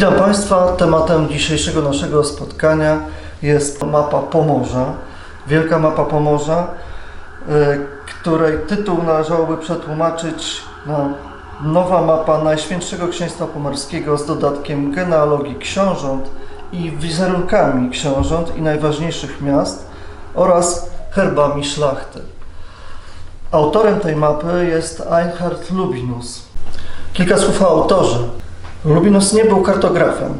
Witam Państwa. Tematem dzisiejszego naszego spotkania jest mapa Pomorza. Wielka mapa Pomorza, y, której tytuł należałoby przetłumaczyć na Nowa mapa Najświętszego Księstwa Pomorskiego z dodatkiem genealogii książąt i wizerunkami książąt i najważniejszych miast oraz herbami szlachty. Autorem tej mapy jest Einhard Lubinus. Kilka słów o autorze. Lubinus nie był kartografem.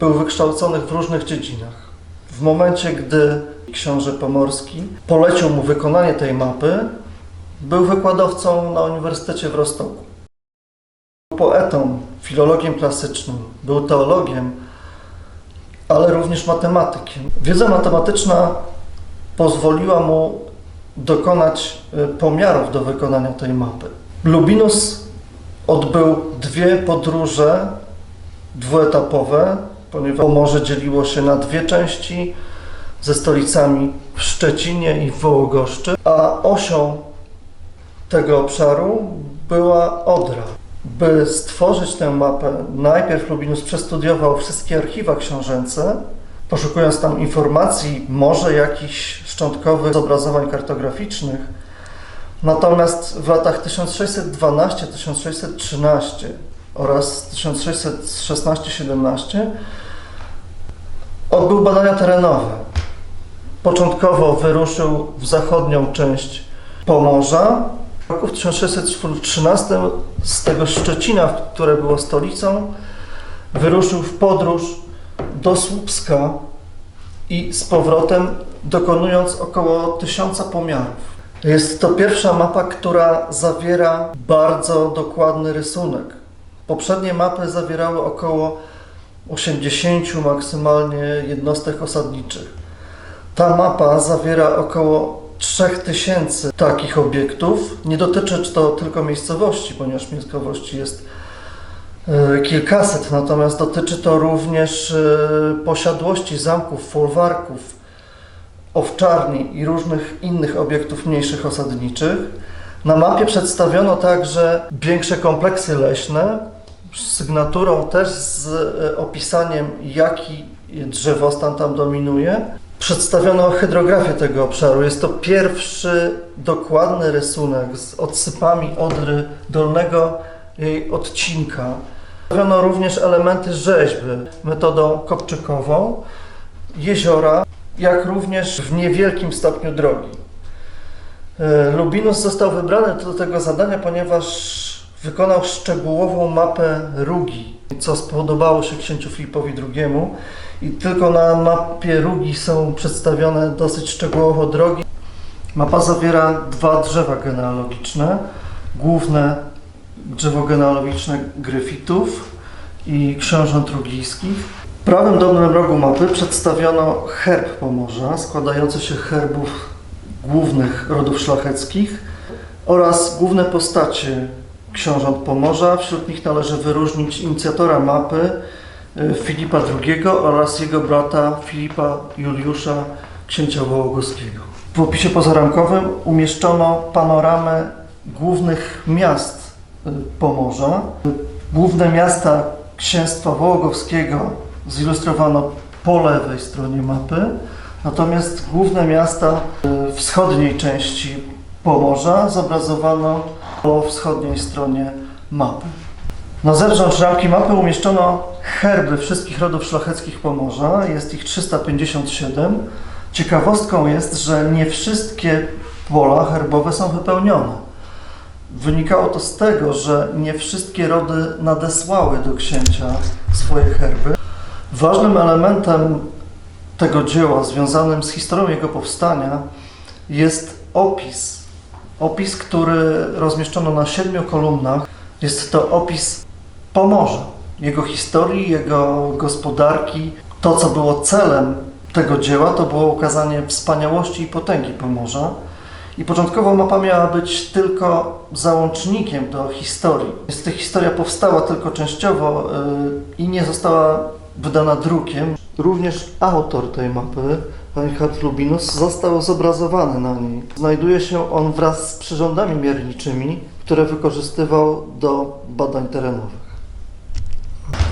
Był wykształcony w różnych dziedzinach. W momencie, gdy książę pomorski polecił mu wykonanie tej mapy, był wykładowcą na Uniwersytecie w Rostoku. Był poetą, filologiem klasycznym, był teologiem, ale również matematykiem. Wiedza matematyczna pozwoliła mu dokonać y, pomiarów do wykonania tej mapy. Lubinus odbył dwie podróże dwuetapowe, ponieważ Pomorze dzieliło się na dwie części ze stolicami w Szczecinie i w Wołogoszczy, a osią tego obszaru była Odra. By stworzyć tę mapę, najpierw Lubinus przestudiował wszystkie archiwa książęce, poszukując tam informacji, może jakichś szczątkowych zobrazowań kartograficznych. Natomiast w latach 1612-1613 oraz 1616-17 odbył badania terenowe. Początkowo wyruszył w zachodnią część Pomorza. W roku 1613 z tego Szczecina, które było stolicą, wyruszył w podróż do Słupska i z powrotem dokonując około tysiąca pomiarów. Jest to pierwsza mapa, która zawiera bardzo dokładny rysunek. Poprzednie mapy zawierały około 80 maksymalnie jednostek osadniczych. Ta mapa zawiera około 3000 takich obiektów. Nie dotyczy to tylko miejscowości, ponieważ miejscowości jest e, kilkaset, natomiast dotyczy to również e, posiadłości zamków, folwarków, owczarni i różnych innych obiektów mniejszych osadniczych. Na mapie przedstawiono także większe kompleksy leśne, z sygnaturą też z e, opisaniem, jaki drzewostan tam dominuje. Przedstawiono hydrografię tego obszaru. Jest to pierwszy dokładny rysunek z odsypami Odry dolnego jej odcinka. Przedstawiono również elementy rzeźby metodą kopczykową, jeziora, jak również w niewielkim stopniu drogi. E, Lubinus został wybrany do tego zadania, ponieważ wykonał szczegółową mapę Rugi, co spodobało się księciu Filipowi II i tylko na mapie Rugi są przedstawione dosyć szczegółowo drogi. Mapa zawiera dwa drzewa genealogiczne, główne drzewo genealogiczne Gryfitów i książąt rugijskich. Prawym dolnym rogu mapy przedstawiono herb Pomorza, składający się herbów głównych rodów szlacheckich oraz główne postacie książąt Pomorza. Wśród nich należy wyróżnić inicjatora mapy y, Filipa II oraz jego brata Filipa Juliusza, księcia wołogoskiego. W opisie pozaramkowym umieszczono panoramę głównych miast y, Pomorza. Główne miasta księstwa wołogowskiego zilustrowano po lewej stronie mapy, natomiast główne miasta y, wschodniej części Pomorza zobrazowano po wschodniej stronie mapy. Na zewnątrz ramki mapy umieszczono herby wszystkich rodów szlacheckich Pomorza. Jest ich 357. Ciekawostką jest, że nie wszystkie pola herbowe są wypełnione. Wynikało to z tego, że nie wszystkie rody nadesłały do księcia swoje herby. Ważnym elementem tego dzieła, związanym z historią jego powstania, jest opis opis, który rozmieszczono na siedmiu kolumnach. Jest to opis Pomorza, jego historii, jego gospodarki. To, co było celem tego dzieła, to było ukazanie wspaniałości i potęgi Pomorza. I początkowo mapa miała być tylko załącznikiem do historii. Niestety historia powstała tylko częściowo yy, i nie została wydana drukiem. Również autor tej mapy, Reinhard Lubinus, został zobrazowany na niej. Znajduje się on wraz z przyrządami mierniczymi, które wykorzystywał do badań terenowych.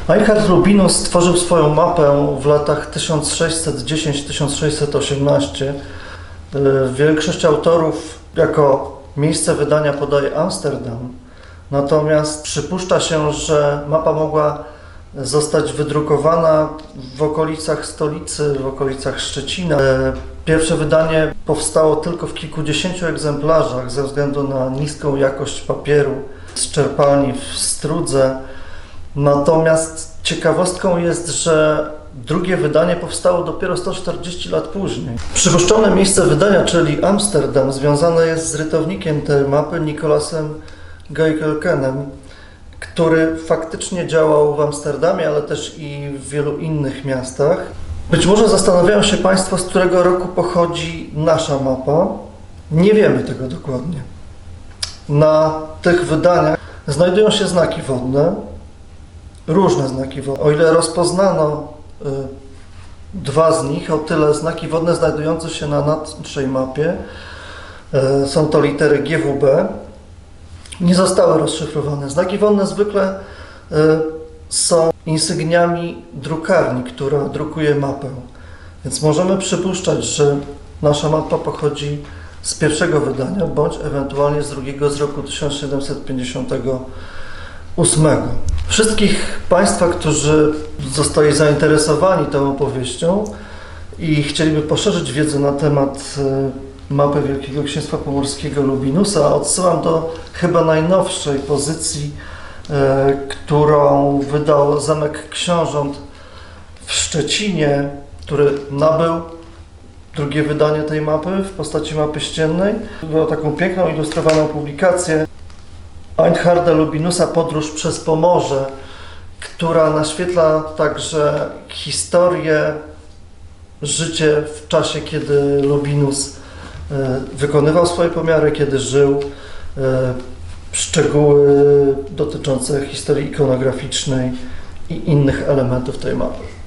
Einhard Rubinus stworzył swoją mapę w latach 1610-1618. Y, Większość autorów jako miejsce wydania podaje Amsterdam, natomiast przypuszcza się, że mapa mogła zostać wydrukowana w okolicach stolicy, w okolicach Szczecina. E, Pierwsze wydanie powstało tylko w kilkudziesięciu egzemplarzach ze względu na niską jakość papieru z czerpalni w Strudze. Natomiast ciekawostką jest, że drugie wydanie powstało dopiero 140 lat później. Przypuszczone miejsce wydania, czyli Amsterdam, związane jest z rytownikiem tej mapy Nikolasem Geikelkenem, który faktycznie działał w Amsterdamie, ale też i w wielu innych miastach. Być może zastanawiają się Państwo, z którego roku pochodzi nasza mapa. Nie wiemy tego dokładnie. Na tych wydaniach znajdują się znaki wodne, różne znaki wodne. O ile rozpoznano y, dwa z nich, o tyle znaki wodne znajdujące się na naszej mapie, y, są to litery GWB, nie zostały rozszyfrowane. Znaki wodne zwykle y, są insygniami drukarni, która drukuje mapę. Więc możemy przypuszczać, że nasza mapa pochodzi z pierwszego wydania, bądź ewentualnie z drugiego z roku 1758. Wszystkich Państwa, którzy zostali zainteresowani tą opowieścią i chcieliby poszerzyć wiedzę na temat mapy Wielkiego Księstwa Pomorskiego Lubinusa, odsyłam do chyba najnowszej pozycji, e, którą wydał Zamek Książąt w Szczecinie, który nabył drugie wydanie tej mapy w postaci mapy ściennej. Było taką piękną, ilustrowaną publikację Einharda Lubinusa Podróż przez Pomorze, która naświetla także historię, życie w czasie, kiedy Lubinus wykonywał swoje pomiary, kiedy żył, e, szczegóły dotyczące historii ikonograficznej i innych elementów tej mapy.